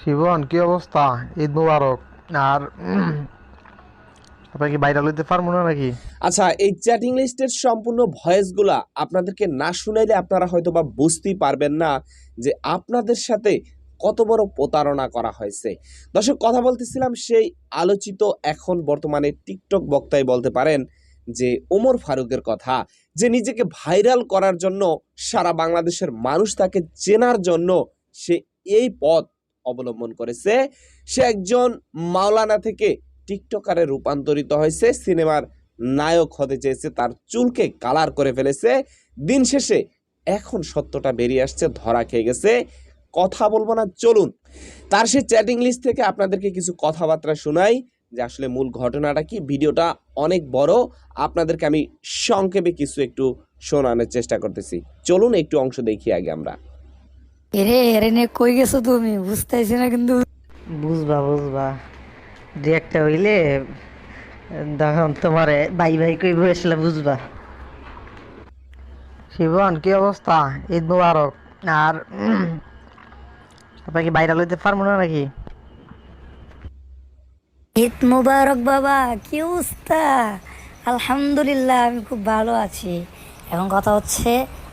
শিবন, কি অবস্থা? ঈদ মুবারক। আর আপনার কি বাইরে লইতে পারব না নাকি? আচ্ছা এই চ্যাটিং লিস্টের সম্পূর্ণ ভয়েসগুলা আপনাদেরকে না শুনাইলে আপনারা হয়তো বা বুঝতেই পারবেন না যে আপনাদের সাথে কত বড় প্রতারণা করা হয়েছে। দর্শক, কথা বলতেছিলাম সেই আলোচিত এখন বর্তমানে টিকটক বক্তাই বলতে পারেন যে ওমর ফারুকের কথা, যে নিজেকে ভাইরাল করার জন্য সারা বাংলাদেশের মানুষ তাকে চেনার জন্য সে এই পথ অবলম্বন করেছে। সে একজন মাওলানা থেকে টিকটকারে রূপান্তরিত হয়েছে, সিনেমার নায়ক হতে চেয়েছে, তার চুলকে কালার করে ফেলেছে। দিন শেষে এখন সত্যটা বেরিয়ে আসছে, ধরা খেয়ে গেছে। কথা বলব না, চলুন। তার সেই চ্যাটিং লিস্ট থেকে আপনাদেরকে কিছু কথাবার্তা শোনাই, যে আসলে মূল ঘটনাটা কি, ভিডিওটা অনেক বড়। আপনাদেরকে আমি সংক্ষেপে কিছু একটু শোনানোর চেষ্টা করতেছি। চলুন, একটু অংশ দেখি আগে আমরা। এরে এরে নিয়ে কই গেছো তুমি? বুঝতেছি না কিন্তু। বুঝবা বুঝবা। দু একটা হইলে তখন তোমার বাই বাই কই বসলে বুঝবা। শিবন কি অবস্থা? ঈদ মুবারক। আর আপনার কি বাইরে লইতে পারব না নাকি? ঈদ মুবারক বাবা কি অবস্থা? আলহামদুলিল্লাহ আমি খুব ভালো আছি। এখন কথা হচ্ছে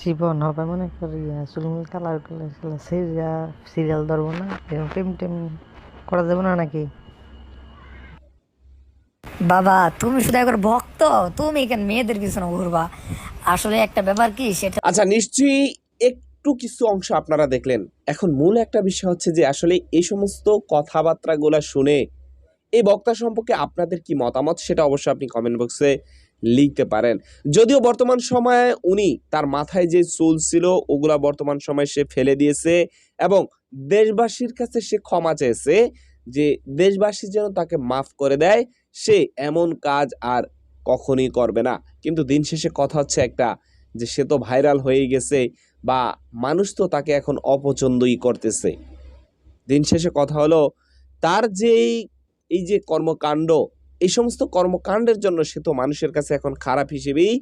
জীবন হবে মনে করি চুলমুল কালার করলে সিরিয়াল সিরিয়াল ধরবো না এরকম টেম টেম করা যাবে না নাকি? বাবা তুমি শুধু একবার ভক্ত তুমি এখানে মেয়েদের পিছনে ঘুরবা। আসলে একটা ব্যাপার কি সেটা আচ্ছা নিশ্চয়ই একটু কিছু অংশ আপনারা দেখলেন। এখন মূল একটা বিষয় হচ্ছে যে আসলে এই সমস্ত কথাবার্তাগুলো শুনে এই বক্তা সম্পর্কে আপনাদের কি মতামত সেটা অবশ্যই আপনি কমেন্ট বক্সে লিখতে পারেন। যদিও বর্তমান সময়ে উনি তার মাথায় যে চুল ছিল, ওগুলা বর্তমান সময়ে সে ফেলে দিয়েছে এবং দেশবাসীর কাছে সে ক্ষমা চেয়েছে যে দেশবাসী যেন তাকে মাফ করে দেয়, সে এমন কাজ আর কখনই করবে না। কিন্তু দিন শেষে কথা হচ্ছে একটা যে সে তো ভাইরাল হয়ে গেছে বা মানুষ তো তাকে এখন অপছন্দই করতেছে। দিন শেষে কথা হলো, তার যেই, এই যে কর্মকাণ্ড এই সমস্ত কর্মকাণ্ডের জন্য সে তো মানুষের কাছে এখন খারাপ হিসেবেই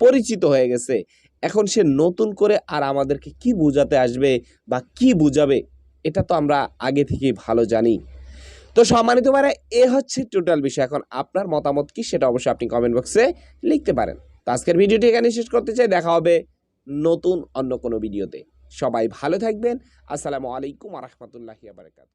পরিচিত হয়ে গেছে। এখন সে নতুন করে আর আমাদেরকে কি বোঝাতে আসবে বা কি বুঝাবে, এটা তো আমরা আগে থেকেই ভালো জানি। তো সম্মানিত মানে এ হচ্ছে টোটাল বিষয়। এখন আপনার মতামত কি সেটা অবশ্যই আপনি কমেন্ট বক্সে লিখতে পারেন। তো আজকের ভিডিওটি এখানে শেষ করতে চাই। দেখা হবে নতুন অন্য কোনো ভিডিওতে সবাই ভালো থাকবেন। আসসালামু আলাইকুম রহমতুল্লাহি বারকাত